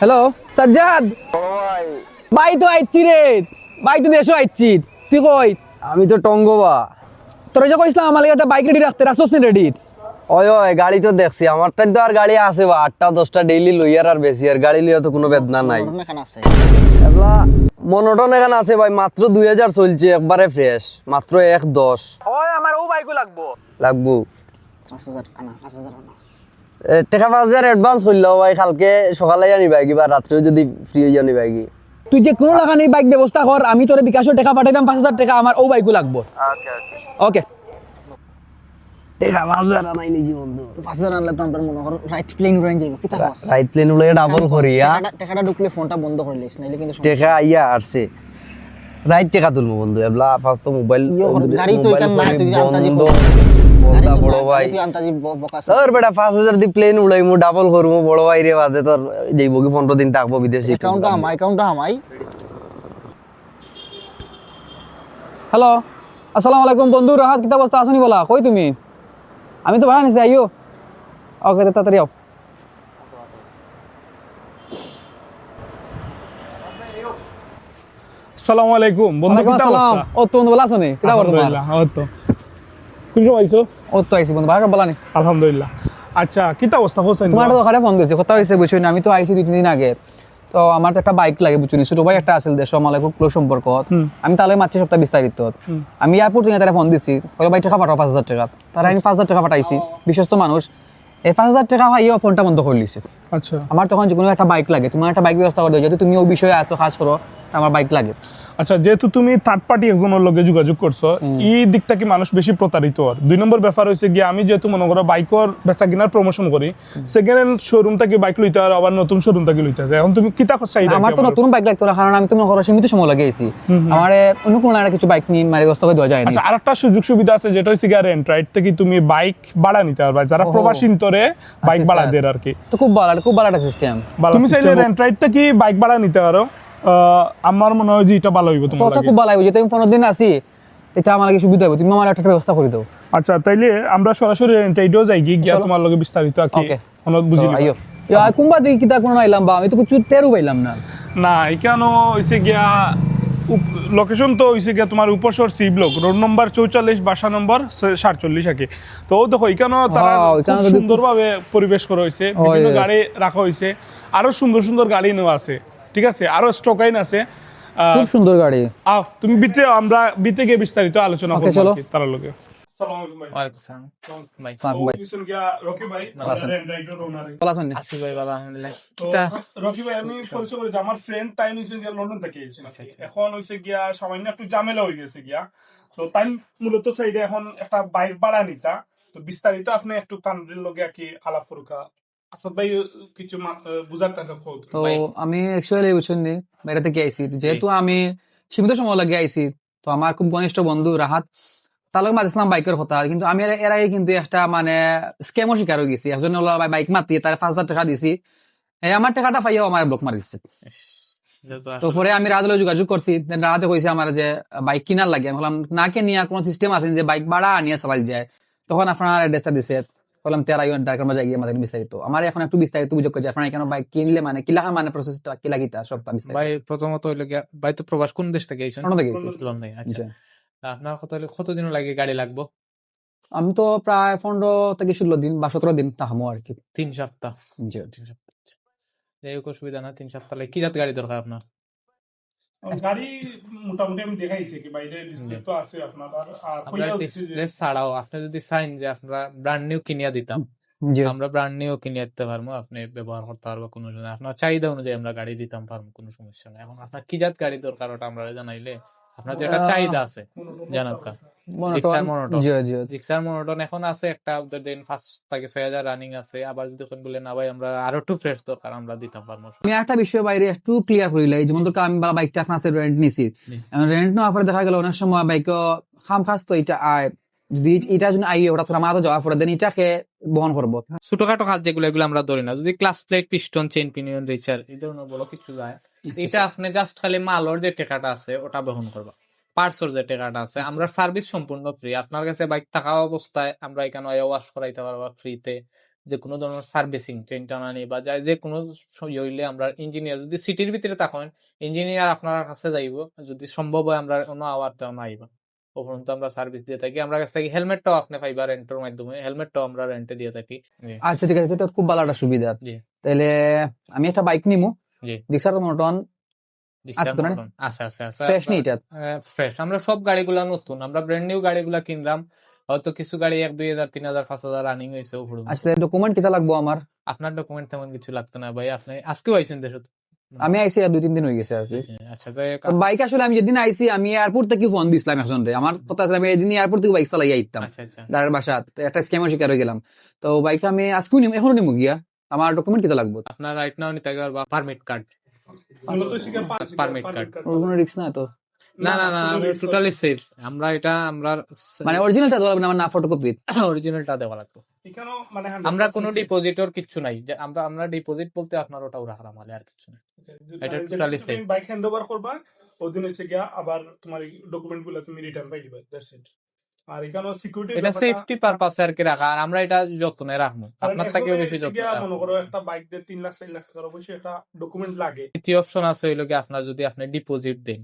Hello Sajjad. ভাই তো আইছি রে। ভাই তো দেশও আইছি তুই কই? আমি তো টঙ্গবা। তোরা যে কইছিলাম আমার একটা বাইক রেডি রাখতে। রাখছস নি রেডি ওই ওই গাড়ি তো দেখছি। আমার টাইম তো আর গাড়ি আছে বা। আটটা দশটা ডেইলি লইয়ার আর বেশি। আর গাড়ি লইয়া তো কোনো বেদনা নাই। মনোটন এখানে আছে। ভাই। মাত্র দুই হাজার চলছে একবারে ফ্রেশ মাত্র এক দশ। ওই আমার ও বাইকও লাগবো। লাগবো। পাঁচ হাজার আনা পাঁচ হাজার আনা। টাকা পাঁচ হাজার অ্যাডভান্স করল ভাই কালকে সকালে জানি বাইকি বা রাত্রেও যদি ফ্রি হয়ে জানি বাইকি তুই যে কোনো লাগা নেই বাইক ব্যবস্থা কর আমি তোর বিকাশের টাকা পাঠাইলাম পাঁচ হাজার টাকা আমার ও বাইকও লাগবো। ওকে টাকা পাঁচ হাজার আনাই নিজি বন্ধু? পাঁচ হাজার আনলে তো আমরা মনে করো রাইট প্লেন উড়াই যাইব কি রাইট প্লেন উলে ডাবল করিয়া টাকাটা ঢুকলে ফোনটা বন্ধ করে লিস নাইলে কিন্তু সমস্যা। টাকা আইয়া আসছে রাইট টাকা তুলবো বন্ধু এবলা মোবাইল গাড়ি তো এখানে নাই, তুই আন্তাজি তো বড় ভাই। তোর বেটা পাঁচ হাজার দি প্লেন উড়াইমু ডাবল করব বড় ভাই রে বাদে তোর যাইব কি পনেরো দিন থাকব বিদেশে। অ্যাকাউন্টটা হামাই অ্যাকাউন্টটা হামাই। হ্যালো আসসালামু আলাইকুম বন্ধু রাহাত কিতা অবস্থা আসনি বলা কই তুমি? আমি তো ভাড়া নিছি আইও। ওকে তাড়াতাড়ি আও। সালাম আলাইকুম বন্ধু কিতা আসসালাম। অবস্থা? ও তো বন্ধু ভালো আছো নি কিতা বর্তমান আলহামদুলিল্লাহ ও তো। কোন সময় আইছো? ও তো আইছি বন্ধু ভালো বলা আলহামদুলিল্লাহ। আচ্ছা কিতা অবস্থা হোসেন তোমার তো ওখানে ফোন দিয়েছে কথা হয়েছে বুঝছ না আমি তো আইছি দুই তিন দিন আগে। তো আমার তো একটা বাইক লাগে বুঝছ ছোট ভাই একটা দেশ আমার খুব ক্লোজ সম্পর্ক আমি তাহলে মাত্র সপ্তাহ বিস্তারিত আমি এয়ারপোর্ট থেকে তারা ফোন দিছি ভাই টাকা পাঠাও পাঁচ হাজার টাকা। তারা আমি পাঁচ হাজার টাকা পাঠাইছি। বিশ্বস্ত মানুষ এই পাঁচ হাজার টাকা ভাইও ফোনটা বন্ধ করে লিছে আচ্ছা। আমার তখন যে কোনো একটা বাইক লাগে। তোমার একটা বাইক ব্যবস্থা করে দিও যদি তুমি ওই বিষয়ে আসো খাস করো আমার বাইক লাগে। আচ্ছা যেহেতু তুমি থার্ড পার্টি একজনের লগে যোগাযোগ করছ এই দিকটা কি মানুষ বেশি প্রতারিত আর দুই নম্বর ব্যাপার হয়েছে গিয়ে আমি যেহেতু মনে করো বাইকর বেচা কিনার প্রমোশন করি সেকেন্ড হ্যান্ড শোরুম থেকে বাইক লইতে আর আবার নতুন শোরুম থেকে লইতে হয়। এখন তুমি কিতা চাই আমার তো নতুন বাইক লাগতো না কারণ আমি তো মনে করো সীমিত সময় লাগিয়েছি আমার অন্য কোনো একটা কিছু বাইক নিয়ে মানে ব্যবস্থা করে দেওয়া যায়নি। আচ্ছা আর একটা সুযোগ সুবিধা আছে যেটা হচ্ছে গিয়ে রেন্ট রাইট থেকে তুমি বাইক ভাড়া নিতে পারবা। যারা প্রবাসী তোরে বাইক আচ্ছা, ভাড়া আচ্ছা। দেয় আর কি। তো খুব ভালো খুব ভালো একটা সিস্টেম তুমি চাইলে রেন্ট রাইট থেকে বাইক ভাড়া নিতে পারো। আমার মনে হয় যে এটা ভালো হইব তোমার তোটা খুব ভালো লাগবে যেহেতু আমি পনেরো দিন আছি এটা আমার লাগে সুবিধা হবে তুমি আমার একটা ব্যবস্থা করে দাও। আচ্ছা তাইলে আমরা সরাসরি রেন্ট যাই গিয়ে গিয়া তোমার লগে বিস্তারিত আর কি Okay. বুঝি। আইও। ইয়া, কুম্বা দিকে কিতা কোনো আইলাম বা আমি তো কিছু টেরু পাইলাম না। না এখানে হইছে গিয়া লোকেশন তো হইছে গিয়া তোমার উপসর সি ব্লক রোড নম্বর চৌচল্লিশ বাসা নম্বর সাতচল্লিশ আর কি তো ও দেখো এখানেও তারা হ্যাঁ, খুব- সুন্দরভাবে পরিবেশ করা হয়েছে বিভিন্ন। গাড়ি রাখা হয়েছে আরও সুন্দর সুন্দর গাড়ি নেওয়া আছে। ঠিক আছে? আরও স্টকাইন আছে। খুব সুন্দর গাড়ি। আও তুমি বিতে আমরা বিতে গিয়ে বিস্তারিত আলোচনা করব তার লগে আসসালামু আলাইকুম ভাই ওয়ালাইকুম সালাম। ভাই। ভাই কিসন গিয়া রকি ভাই রেন্ট রাইডার ওনার ভালো আছেন? নি? আসি ভাই বাবা আলহামদুলিল্লাহ। তো রকি ভাই আমি পরিচয় করি আমার ফ্রেন্ড তাই হইছে গিয়া লন্ডন থেকে এসেছে আচ্ছা, এখন হইছে গিয়া সামান্য একটু ঝামেলা হয়ে গেছে গিয়া। তো তাই মূলত চাইলে এখন একটা বাইক ভাড়া নিতা। তো বিস্তারিত আপনি একটু তানরির লগে আর কি আলাপ ফুরকা তো আমি অ্যাকচুয়ালি বাইরে থেকে আইছি যেহেতু আমি সীমিত সময় লাগে আইছি তো আমার খুব ঘনিষ্ঠ বন্ধু রাহাত তার লগে মাতিছিলাম বাইকের কথা কিন্তু আমি এর- আগে কিন্তু একটা মানে স্ক্যামও শিকার হয়ে গেছি। একজন বাইক মাতি তার পাঁচ হাজার টাকা দিছি। এই আমার টাকাটা পাইয়াও আমার ব্লক মারি দিচ্ছে তো পরে আমি রাহাতলে যোগাযোগ করছি রাহাতে কইছে আমার যে বাইক কিনার লাগে। আমি বললাম না কে নিয়ে কোনো সিস্টেম আছে যে বাইক ভাড়া নিয়ে চালাই যায়? তখন আপনার অ্যাড্রেসটা দিছে। বললাম তেরা ইউন ডাকার মধ্যে গিয়ে আমাদের বিস্তারিত আমার এখন একটু বিস্তারিত বুঝে করছে আপনার কেন বাইক কিনলে মানে কিলা মানে প্রসেসটা কিলা গিতা সব বিস্তারিত ভাই প্রথমত হইল ভাই তো প্রবাস কোন দেশ থেকে আইছেন লন্ডন থেকে লন্ডন আচ্ছা। আপনার কত হইল কতদিন লাগে গাড়ি লাগবো? আমি তো প্রায় পনেরো থেকে ষোলো দিন বা সতেরো দিন তাহামো আর কি। তিন সপ্তাহ। জি তিন সপ্তাহ। আচ্ছা। যাই হোক অসুবিধা না তিন সপ্তাহ লাগে। কি জাত গাড়ি দরকার আপনার গাড়ি মোটামুটি আমি দেখাইছি কি বাইরে ডিসপ্লে তো আছে আপনার আর ডিসপ্লে ছাড়াও আপনি যদি চাইন যে আপনারা ব্র্যান্ড নিউ কিনিয়া দিতাম আমরা ব্র্যান্ড নিউ কিনে দিতে পারব আপনি ব্যবহার করতে পারব কোনো আপনার চাহিদা অনুযায়ী আমরা গাড়ি দিতাম পারব কোনো সমস্যা নাই এখন আপনার কি জাত গাড়ি দরকার ওটা আমরা জানাইলে আপনার যেটা চাহিদা আছে জানাব কা। রিক্সার মনোটন এখন আছে একটা দিন ফার্স্ট থেকে ছয় হাজার রানিং আছে। আবার যদি কোন বলে না ভাই আমরা আরও একটু ফ্রেশ দরকার আমরা দিতাম পারব আমি একটা বিষয় বাইরে একটু ক্লিয়ার করিলাই যেমন ধরো আমি বালা বাইকটা আপনার রেন্ট নিছি। রেন্ট নেওয়ার পরে দেখা গেল অনেক সময় বাইক খাম খাস তো এটা আয়। যদি এটা যদি আইয়ে ওটা তোরা মাথা পরে দেন এটাকে বহন করব। ছোটখাটো কাজ যেগুলো এগুলো আমরা ধরি না। যদি clutch plate piston chain pinion রিচার এই ধরনের বড় কিছু যায়। এটা আপনি জাস্ট খালি মালর যে টাকাটা আছে ওটা বহন করবা। পার্টসের যে টাকাটা আছে আমরা সার্ভিস সম্পূর্ণ ফ্রি আপনার কাছে বাইক থাকা অবস্থায় আমরা এখানে ওয়াশ করাইতে পারবা ফ্রিতে যে কোনো ধরনের সার্ভিসিং ট্রেন টানানি বা যা- যে কোনো ইয়ে হইলে আমরা ইঞ্জিনিয়ার যদি সিটির ভিতরে থাকেন ইঞ্জিনিয়ার আপনার কাছে যাইব। যদি সম্ভব হয় আমরা কোনো আওয়ার তেমন আইব উপরন্ত আমরা সার্ভিস দিয়ে থাকি। আমরা কাছ থেকে হেলমেটটাও আপনি পাইবা রেন্টের মাধ্যমে হেলমেটটাও আমরা রেন্টে দিয়ে থাকি। আচ্ছা ঠিক আছে তো খুব ভালো একটা সুবিধা। জি। তাহলে আমি একটা বাইক নিমু। জি। দেখছার তো মনোটন ফ্রেশ নেই এটা? ফ্রেশ আমরা সব গাড়িগুলা নতুন। আমরা ব্র্যান্ড নিউ গাড়িগুলা কিনলাম। হয়তো কিছু গাড়ি এক দুই হাজার তিন হাজার পাঁচ হাজার রানিং হয়েছে। আচ্ছা ডকুমেন্ট কিতা লাগবো আমার? আপনার ডকুমেন্ট তেমন কিছু লাগতো না ভাই। আপনি আজকেও আইসেন দেশ আমি আইসি আর দুই তিন দিন হয়ে গেছে আর কি। আচ্ছা বাইক আসলে আমি যেদিন আইসি আমি এয়ারপোর্ট থেকে ফোন দিছিলাম একজন আমার কথা আছে আমি এদিন এয়ারপোর্ট থেকে বাইক চালাই আইতাম আচ্ছা আচ্ছা। ডাইরেক্ট বাসা একটা স্ক্যামের শিকার হয়ে গেলাম। তো বাইক আমি আজকেও নিম এখনও নিমু গিয়া। আমার ডকুমেন্ট কিতা লাগবো? আপনার রাইট নাও নিতে পারবা পারমিট কার্ড card. ওর কোনো রিস্ক না তো? না না না আমি টোটালি সেফ আমরা এটা আমরা মানে অরিজিনালটা দেওয়া লাগবে না আমার না ফটোকপি অরিজিনালটা দেওয়া 100% আমরা কোনো। ডিপোজিটর কিছু নাই। যে আমরা আমরা ডিপোজিট বলতে আপনার ওটা ওরা হারাম আর কিছু না এটা মানে তুমি safe. বাইক হ্যান্ড ওভার করবা ওদিন হচ্ছে গিয়া আবার তোমার ডকুমেন্টগুলো তুমি রিটার্ন পাই দিবা দ্যাটস ইট আর এখানেও সিকিউরিটি এটা সেফটি পারপাসে আর কি রাখা আর আমরা এটা যত্নে রাখব। আপনার থেকে বেশি যত্ন মনে করো একটা বাইক দিয়ে তিন লাখ চার লাখ টাকার অবশ্যই একটা ডকুমেন্ট লাগে। দ্বিতীয় অপশন আছে হইল কি আপনার যদি আপনি ডিপোজিট দেন।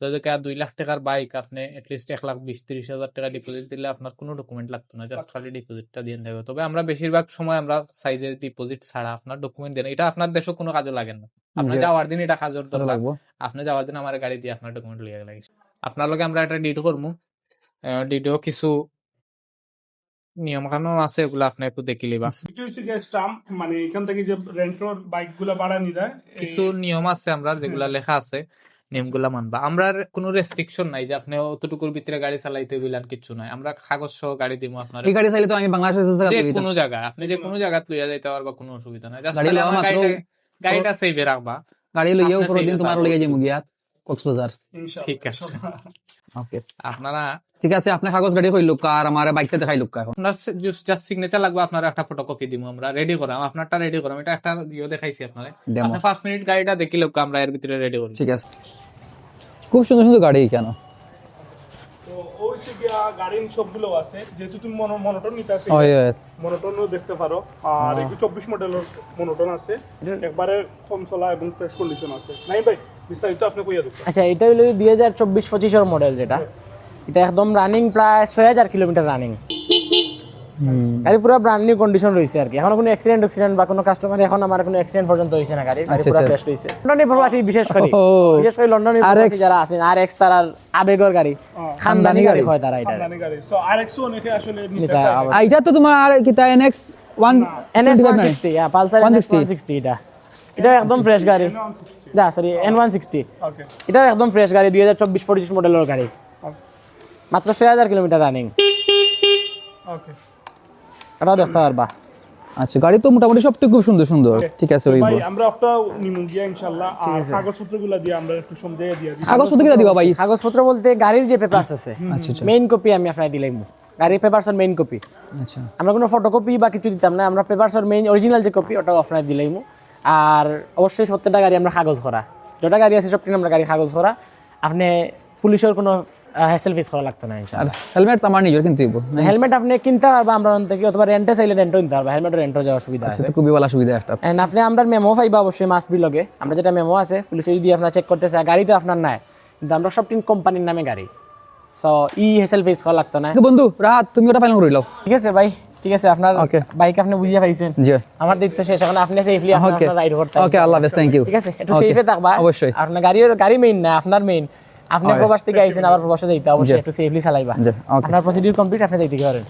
যদি কা দুই লাখ টাকার বাইক আপনি এটলিস্ট এক লাখ বিশ ত্রিশ হাজার টাকা ডিপোজিট দিলে আপনার কোনো ডকুমেন্ট লাগতো না জাস্ট খালি ডিপোজিটটা দিয়ে দেবে। তবে আমরা বেশিরভাগ সময় আমরা সাইজের ডিপোজিট ছাড়া আপনার ডকুমেন্ট দেন এটা আপনার দেশে কোনো কাজে লাগে না। আপনি যাওয়ার দিন এটা কাজের লাগবো। আপনি যাওয়ার দিন আমার গাড়ি দিয়ে আপনার ডকুমেন্ট লিয়ে লাগে আপনার লগে আমরা একটা ডিট করব। কিছু নিয়ম কানুন আছে এগুলো আপনি একটু দেখি লিবা। স্টাম্প মানে এখান থেকে যে রেন্টর বাইকগুলা ভাড়া নিরা কিছু নিয়ম আছে আমরা যেগুলা লেখা আছে। নিয়মগুলা মানবা। আমরা কোন রেস্ট্রিকশন নাই যে আপনি অতটুকুর ভিতরে গাড়ি চালাইতে হইলেন কিছু নাই। আমরা কাগজ সহ গাড়ি দিব আপনার। এই গাড়ি চালাইতে তো আমি বাংলাদেশ জায়গা যে কোনো জায়গা আপনি যে কোনো জায়গা লইয়া যাইতে পারবা কোনো অসুবিধা নাই। গাড়ি লওয়া মাত্র- গাড়িটা- সেভ রাখবা। গাড়ি লইয়া উপর দিন তোমার। লইয়া যাইমু গিয়া কক্সবাজার। ঠিক আছে। ওকে আপনারা ঠিক আছে আপনি কাগজ গাড়ি কইল আর আমার বাইকটা দেখাই লোক এখন আপনার জাস্ট সিগনেচার লাগবে আপনার একটা ফটোকপি দিব আমরা রেডি করাম আপনারটা রেডি করাম এটা একটা ইয়ে দেখাইছি আপনারে। আপনি পাঁচ মিনিট গাড়িটা দেখিলে আমরা এর ভিতরে রেডি করি। ঠিক আছে। খুব সুন্দর সুন্দর গাড়ি কেন? তো ওই হচ্ছে গাড়ির সবগুলো আছে যেহেতু তুমি মনোটন নিতে আছে। মনোটনও দেখতে পারো। আর চব্বিশ মডেলের মনোটন আছে একবারে কম চলা এবং ফ্রেশ কন্ডিশন আছে। নাই ভাই? বিস্তারিত আপনি কইয়া দেবেন আচ্ছা এটা হলো দুই হাজার চব্বিশ পঁচিশের মডেল যেটা। এটা একদম রানিং প্রায় ছয় হাজার কিলোমিটার রানিং গাড়ি পুরো ব্র্যান্ড নিউ কন্ডিশন রয়েছে আর কি। এখন কোনো অ্যাক্সিডেন্ট অ্যাক্সিডেন্ট বা কোনো কাস্টমার এখন আমার কোনো অ্যাক্সিডেন্ট পর্যন্ত হয়েছে না গাড়ি গাড়ি পুরো। ফ্রেশ রয়েছে লন্ডনে প্রবাসী বিশেষ করে। বিশেষ করে লন্ডনের RX প্রবাসী যারা আছেন আর এক্স তার আবেগর গাড়ি। খানদানি গাড়ি হয় তারা এটা খানদানি গাড়ি। সো আরএক্সও অনেকে আসলে নিতে চায়। আবার- তো তোমার আর কিতা NX one NS one sixty Pulsar NS 160 এটা। এটা একদম ফ্রেশ গাড়ি। যা sorry N one sixty okay এটা একদম ফ্রেশ গাড়ি দুই হাজার চব্বিশ পঁচিশ মডেলের গাড়ি। মাত্র ছয় হাজার কিলোমিটার রানিং এটাও দেখতে পারবা। আচ্ছা গাড়ি তো মোটামুটি সবটুকু খুব সুন্দর সুন্দর। ঠিক আছে ওই ভাই আমরা একটা নিমু গিয়া ইনশাআল্লাহ আর কাগজপত্রগুলো দিয়ে আমরা একটু সমঝাইয়া দিয়া দিই কাগজপত্র কিতা দিবা ভাই? কাগজপত্র বলতে গাড়ির যে পেপারস আছে আচ্ছা আচ্ছা। মেইন কপি আমি আপনার দিলাম। গাড়ির পেপারসের মেইন কপি আচ্ছা। আমরা কোনো ফটোকপি বা কিছু দিতাম না আমরা পেপারসের মেইন অরিজিনাল যে কপি ওটা আপনার দিলাম। আর অবশ্যই সত্তরটা গাড়ি আমরা কাগজ করা যেটা গাড়ি আছে সবটি আমরা গাড়ি কাগজ করা আপনি পুলিশের কোনো হ্যাসেল ফেস করা লাগতো না ইনশাআল্লাহ। হেলমেট তো আমার নিজের কিন্তু হইবো। হেলমেট আপনি কিনতে পারবা আমরা থেকে অথবা রেন্টে চাইলে রেন্টও নিতে পারবা। হেলমেট রেন্টও যাওয়ার সুবিধা আছে। সেটা খুবই ভালো সুবিধা একটা। এন্ড আপনি আমরা মেমো পাইবা অবশ্যই মাস্ট বি লগে আমরা যেটা মেমো আছে পুলিশে যদি আপনার চেক করতে চায় গাড়ি তো আপনার নাই কিন্তু আমরা সব তিন কোম্পানির নামে গাড়ি। সো ই হেসেল ফেস করা লাগতো না। বন্ধু রাত তুমি ওটা ফাইনাল করে লাও ঠিক আছে ভাই। ঠিক আছে আপনার ওকে বাইক আপনি বুঝিয়ে পাইছেন জি। আমার দায়িত্ব শেষ এখন আপনি সেফলি. আপনার রাইড করতে ওকে আল্লাহ হাফেজ থ্যাংক ইউ ঠিক আছে একটু সেফে থাকবা। অবশ্যই। আপনার গাড়ি গাড়ি মেইন না আপনার মেইন আপনি. প্রবাস থেকে আইছেন আবার প্রবাসে যাইতে অবশ্যই। একটু সেফলি চালাইবা. আপনার প্রসিডিউর কমপ্লিট আপনি যাইতে পারেন।